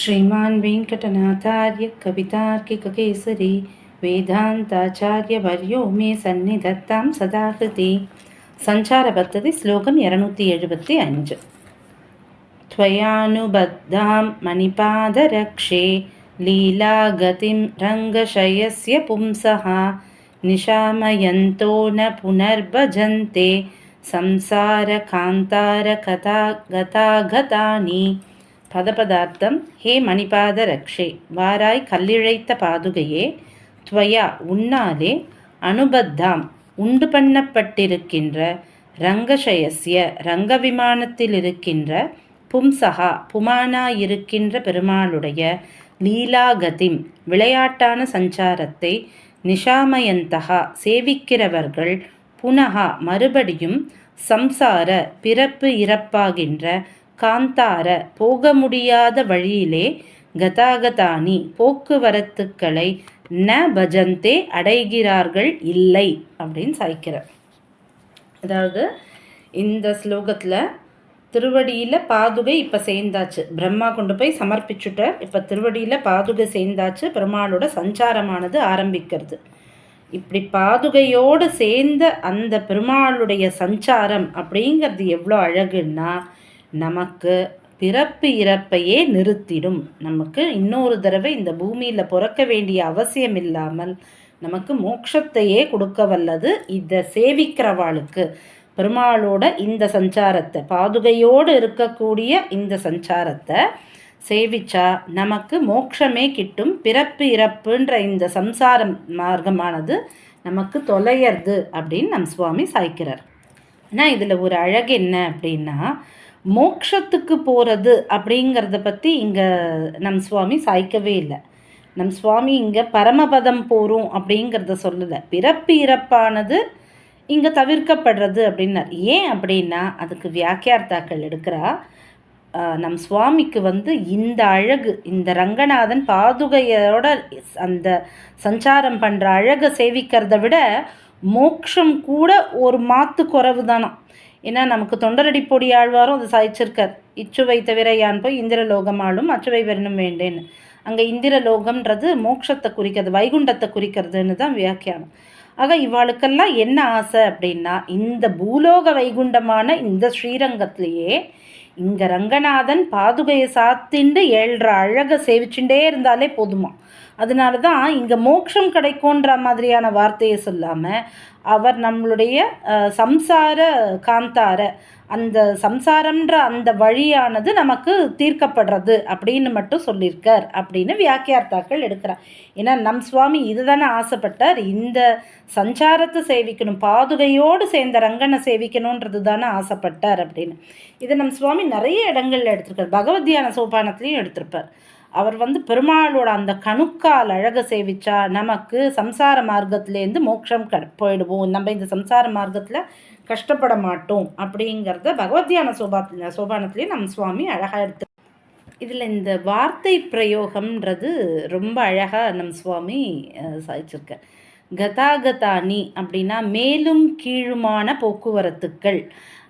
श्रीमान् वेङ्कटनाथार्यकवितार्किककेसरी वेदान्ताचार्यवर्यो मे सन्निधत्तां सदाकृति सञ्चारपद्धति श्लोकं एरनूति एवत्ययानुबद्धां मणिपादरक्षे लीलागतिं रङ्गशयस्य पुंसः निशामयन्तो न पुनर्भजन्ते संसारकान्तारकथा गतागतानि பதபதார்த்தம் ஹே மணிபாத ரக்ஷே வாராய் கல்லிழைத்த பாதுகையே துவயா உன்னாலே அனுபத்தாம் உண்டு பண்ணப்பட்டிருக்கின்ற ரங்கசயஸ்ய ரங்க விமானத்தில் இருக்கின்ற பும்சகா புமானாயிருக்கின்ற பெருமாளுடைய லீலாகதிம் விளையாட்டான சஞ்சாரத்தை நிஷாமயந்தகா சேவிக்கிறவர்கள் புனகா மறுபடியும் சம்சார பிறப்பு இறப்பாகின்ற காந்தார போக முடியாத வழியிலே கதாகதானி போக்குவரத்துக்களை ந பஜந்தே அடைகிறார்கள் இல்லை அப்படின்னு சாய்க்கிறார். அதாவது இந்த ஸ்லோகத்தில் திருவடியில் பாதுகை இப்போ சேர்ந்தாச்சு. பிரம்மா கொண்டு போய் சமர்ப்பிச்சுட்டார். இப்போ திருவடியில் பாதுகை சேர்ந்தாச்சு. பெருமாளோட சஞ்சாரமானது ஆரம்பிக்கிறது. இப்படி பாதுகையோடு சேர்ந்த அந்த பெருமாளுடைய சஞ்சாரம் அப்படிங்கிறது எவ்வளோ அழகுன்னா நமக்கு பிறப்பு இறப்பையே நிறுத்திடும். நமக்கு இன்னொரு தடவை இந்த பூமியில் பிறக்க வேண்டிய அவசியம் இல்லாமல் நமக்கு மோட்சத்தையே கொடுக்க வல்லது இதை சேவிக்கிறவாளுக்கு. பெருமாளோட இந்த சஞ்சாரத்தை பாதுகையோடு இருக்கக்கூடிய இந்த சஞ்சாரத்தை சேவிச்சா நமக்கு மோட்சமே கிட்டும். பிறப்பு இறப்புன்ற இந்த சம்சாரம் மார்க்கமானது நமக்கு தொலையறது அப்படின்னு நம் சுவாமி சாய்க்கிறார். ஆனால் இதில் ஒரு அழகு என்ன அப்படின்னா மோக்ஷத்துக்கு போகிறது அப்படிங்கிறத பற்றி இங்கே நம் சுவாமி சாய்க்கவே இல்லை. நம் சுவாமி இங்கே பரமபதம் போகிறோம் அப்படிங்கிறத சொல்லலை. பிறப்பு இறப்பானது இங்கே தவிர்க்கப்படுறது அப்படின்னார். ஏன் அப்படின்னா அதுக்கு வியாக்கியார்த்தாக்கள் எடுக்கிறா நம் சுவாமிக்கு வந்து இந்த அழகு இந்த ரங்கநாதன் பாதுகையோட அந்த சஞ்சாரம் பண்ணுற அழகை சேவிக்கிறத விட மோக்ஷம் கூட ஒரு மாத்து குறைவு தானாம் ஏன்னா நமக்கு தொண்டரடி பொடி ஆழ்வாரும் அது சாய்ச்சிருக்கார். இச்சுவை தவிர யான் போய் இந்திரலோகமாலும் அச்சுவை வரணும் வேண்டேன்னு அங்கே இந்திரலோகம்ன்றது மோட்சத்தை குறிக்கிறது வைகுண்டத்தை குறிக்கிறதுன்னு தான் வியாக்கியானம். ஆக இவாளுக்கெல்லாம் என்ன ஆசை அப்படின்னா இந்த பூலோக வைகுண்டமான இந்த ஸ்ரீரங்கத்திலேயே இங்கே ரங்கநாதன் பாதுகையை சாத்திண்டு ஏழ்ற அழகை சேவிச்சுட்டே இருந்தாலே போதுமா? அதனால தான் இங்கே மோட்சம் கிடைக்கும்ன்ற மாதிரியான வார்த்தையை சொல்லாமல் அவர் நம்மளுடைய சம்சார காந்தார அந்த சம்சாரம்ன்ற அந்த வழியானது நமக்கு தீர்க்கப்படுறது அப்படின்னு மட்டும் சொல்லியிருக்கார் அப்படின்னு வியாக்கியார்த்தாக்கள் எடுக்கிறார். ஏன்னா நம் சுவாமி இது தானே ஆசைப்பட்டார். இந்த சஞ்சாரத்தை சேவிக்கணும் பாதுகையோடு சேர்ந்த ரங்கனை சேவிக்கணுன்றது தானே ஆசைப்பட்டார் அப்படின்னு. இதை நம் சுவாமி நிறைய இடங்களில் எடுத்திருக்கார். பகவத்யான சோபானத்துலேயும் எடுத்திருப்பார். அவர் வந்து பெருமாளோட அந்த கணுக்கால் அழகை சேவிச்சா நமக்கு சம்சார மார்க்கத்துலேருந்து மோட்சம் க போயிடுவோம். நம்ம இந்த சம்சார மார்க்கத்தில் கஷ்டப்பட மாட்டோம் அப்படிங்கிறத பகவத்யான சோபா சோபானத்துலேயே நம் சுவாமி அழகாக எடுத்து இதில் இந்த வார்த்தை பிரயோகம்ன்றது ரொம்ப அழகாக நம் சுவாமி சாதிச்சிருக்க. கதாகதானி அப்படின்னா மேலும் கீழுமான போக்குவரத்துக்கள்.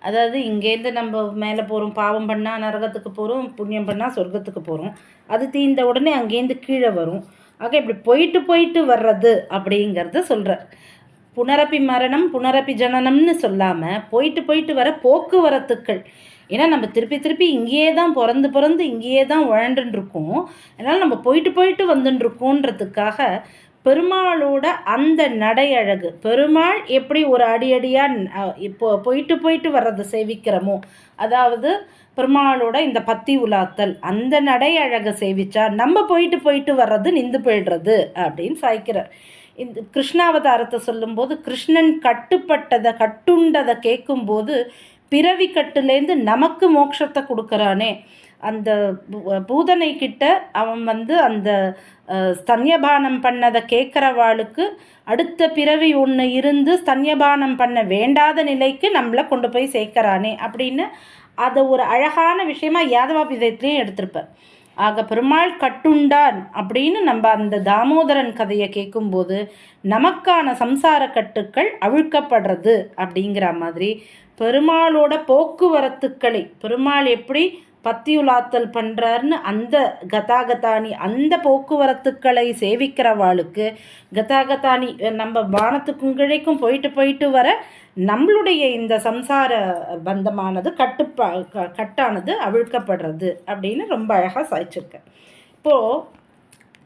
அதாவது இங்கேருந்து நம்ம மேலே போகிறோம் பாவம் பண்ணால் நரகத்துக்கு போகிறோம் புண்ணியம் பண்ணால் சொர்க்கத்துக்கு போகிறோம். அது தீர்ந்த உடனே அங்கேருந்து கீழே வரும். ஆக இப்படி போயிட்டு போயிட்டு வர்றது அப்படிங்கிறத சொல்கிறார் புனரப்பி மரணம் புனரப்பி ஜனனம்னு சொல்லாமல் போயிட்டு போயிட்டு வர போக்குவரத்துக்கள். ஏன்னா நம்ம திருப்பி திருப்பி இங்கேயே தான் பிறந்து பிறந்து இங்கேயே தான் உழண்டுருக்கோம் அதனால் நம்ம போயிட்டு போயிட்டு வந்துட்டுருக்கோன்றதுக்காக பெருமாளோட அந்த நடை அழகு பெருமாள் எப்படி ஒரு அடி அடியாக இப்போ போயிட்டு போயிட்டு வர்றதை சேவிக்கிறோமோ அதாவது பெருமாளோட இந்த பத்தி உலாத்தல் அந்த நடை அழகை சேவிச்சா நம்ம போயிட்டு போயிட்டு வர்றது நின்று போயிடுறது அப்படின்னு சாய்க்கிறார். இந்த கிருஷ்ணாவதாரத்தை சொல்லும்போது கிருஷ்ணன் கட்டுப்பட்டதை கட்டுண்டதை கேட்கும்போது பிறவி கட்டுலேருந்து நமக்கு மோட்சத்தை கொடுக்குறானே. அந்த பூதனை கிட்ட அவன் வந்து அந்த ஸ்தன்யபானம் பண்ணதை கேட்குறவாளுக்கு அடுத்த பிறவி ஒன்று இருந்து ஸ்தன்யபானம் பண்ண வேண்டாத நிலைக்கு நம்மளை கொண்டு போய் சேர்க்குறானே அப்படின்னு அதை ஒரு அழகான விஷயமா யாதவாபிதத்துலேயும் எடுத்திருப்பேன். ஆக பெருமாள் கட்டுண்டான் அப்படின்னு நம்ம அந்த தாமோதரன் கதையை கேட்கும்போது நமக்கான சம்சார கட்டுக்கள் அவிழ்க்கப்படுறது அப்படிங்கிற மாதிரி பெருமாளோட போக்குவரத்துக்களை பெருமாள் எப்படி பத்தியுலாத்தல் பண்ணுறாருன்னு அந்த கதாகதானி அந்த போக்குவரத்துக்களை சேவிக்கிறவாளுக்கு கதாகதானி நம்ம வானத்துக்கும் கிழைக்கும் போயிட்டு போயிட்டு வர நம்மளுடைய இந்த சம்சார பந்தமானது கட்டுப்பா கட்டானது அவிழ்க்கப்படுறது அப்படின்னு ரொம்ப அழகாக சாய்ச்சிருக்கேன் இப்போது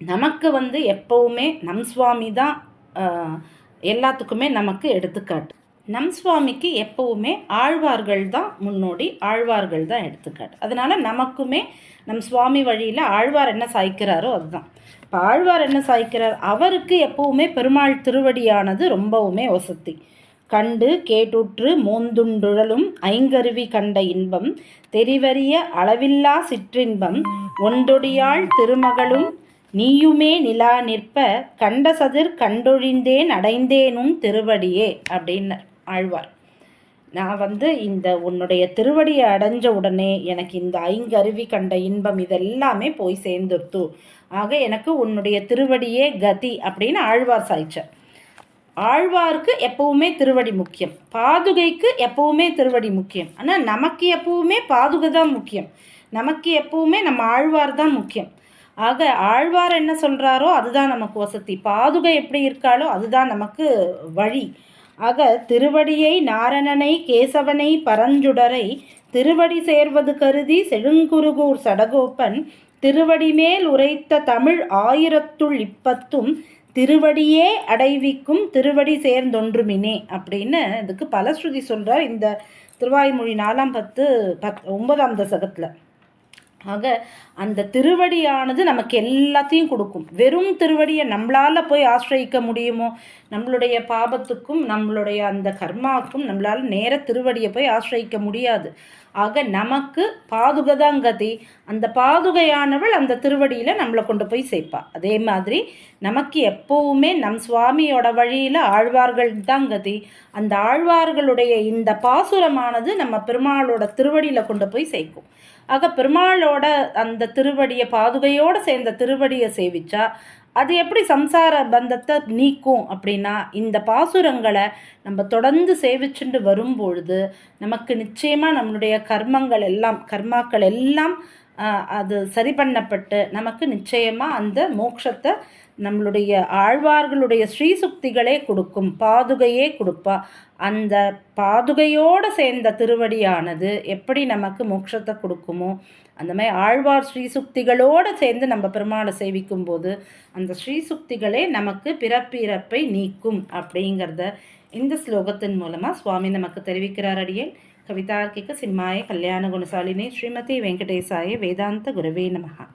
நமக்கு வந்து எப்போவுமே நம் சுவாமி தான் எல்லாத்துக்குமே நமக்கு எடுத்துக்காட்டு. நம் சுவாமிக்கு எப்போவுமே ஆழ்வார்கள் தான் முன்னோடி ஆழ்வார்கள் தான் எடுத்துக்காட்டு. அதனால் நமக்குமே நம் சுவாமி வழியில் ஆழ்வார் என்ன சாய்க்கிறாரோ அதுதான். இப்போ ஆழ்வார் என்ன சாய்க்கிறார்? அவருக்கு எப்போவுமே பெருமாள் திருவடியானது ரொம்பவுமே வசதி. கண்டு கேட்டுற்று மோந்துண்டுழலும் ஐங்கருவி கண்ட இன்பம் தெரிவறிய அளவில்லா சிற்றின்பம் ஒன்றொடியாள் திருமகளும் நீயுமே நிலா நிற்ப கண்டசதிர் கண்டொழிந்தேன் அடைந்தேனும் திருவடியே அப்படின்னர். ஆழ்வார். நான் வந்து இந்த உன்னுடைய திருவடியை அடைஞ்ச உடனே எனக்கு இந்த ஐங்கருவி கண்ட இன்பம் இதெல்லாமே போய் சேர்ந்துருத்து ஆக எனக்கு உன்னுடைய திருவடியே கதி அப்படின்னு ஆழ்வார் சாய்ச்சார். ஆழ்வாருக்கு எப்பவுமே திருவடி முக்கியம். பாதுகைக்கு எப்பவுமே திருவடி முக்கியம். ஆனால் நமக்கு எப்பவுமே பாதுகை தான் முக்கியம். நமக்கு எப்பவுமே நம்ம ஆழ்வார் தான் முக்கியம். ஆக ஆழ்வார் என்ன சொல்கிறாரோ அதுதான் நமக்கு வசதி. பாதுகை எப்படி இருக்காளோ அதுதான் நமக்கு வழி. ஆக திருவடியை நாரணனை கேசவனை பரஞ்சுடரை திருவடி சேர்வது கருதி செழுங்குருகூர் சடகோப்பன் திருவடி மேல் உரைத்த தமிழ் ஆயிரத்துள் இப்பத்தும் திருவடியே அடைவிக்கும் திருவடி சேர்ந்தொன்றுமினே அப்படின்னு இதுக்கு பலஸ்ருதி சொல்கிறார் இந்த திருவாய்மொழி நாலாம் பத்து பத் ஒன்பதாம் தசகத்தில். ஆக அந்த திருவடியானது நமக்கு எல்லாத்தையும் கொடுக்கும். வெறும் திருவடியை நம்மளால் போய் ஆசிரியிக்க முடியுமோ? நம்மளுடைய பாபத்துக்கும் நம்மளுடைய அந்த கர்மாவுக்கும் நம்மளால் நேர திருவடியை போய் ஆசிரியிக்க முடியாது. ஆக நமக்கு பாதுகதாங்கதி. அந்த பாதுகையானவள் அந்த திருவடியில் நம்மளை கொண்டு போய் சேர்ப்பாள் அதே மாதிரி நமக்கு எப்போவுமே நம் சுவாமியோட வழியில் ஆழ்வார்கள் தான் கதி அந்த ஆழ்வார்களுடைய இந்த பாசுரமானது நம்ம பெருமாளோட திருவடியில் கொண்டு போய் சேர்க்கும். ஆக பெருமாளோட அந்த திருவடியை பாதுகையோடு சேர்ந்த திருவடியை சேவிச்சா அது எப்படி சம்சார பந்தத்தை நீக்கும் அப்படின்னா இந்த பாசுரங்களை நம்ம தொடர்ந்து சேவிச்சுண்டு வரும்பொழுது நமக்கு நிச்சயமாக நம்மளுடைய கர்மங்கள் எல்லாம் கர்மாக்கள் எல்லாம் அது சரி பண்ணப்பட்டு நமக்கு நிச்சயமாக அந்த மோட்சத்தை நம்மளுடைய ஆழ்வார்களுடைய ஸ்ரீசுக்திகளே கொடுக்கும் பாதுகையே கொடுப்பா. அந்த பாதுகையோடு சேர்ந்த திருவடியானது எப்படி நமக்கு மோட்சத்தை கொடுக்குமோ அந்த மாதிரி ஆழ்வார் ஸ்ரீசுக்திகளோடு சேர்ந்து நம்ம பெருமாளை சேவிக்கும் போது அந்த ஸ்ரீசுக்திகளே நமக்கு பிறப்பிறப்பை நீக்கும் அப்படிங்கிறத இந்த ஸ்லோகத்தின் மூலமாக சுவாமி நமக்கு தெரிவிக்கிறார் அடியே கவிதார்க்கிக சிம்மாய கல்யாண குணசாலினி ஸ்ரீமதி வெங்கடேசாய வேதாந்த குருவே நமகா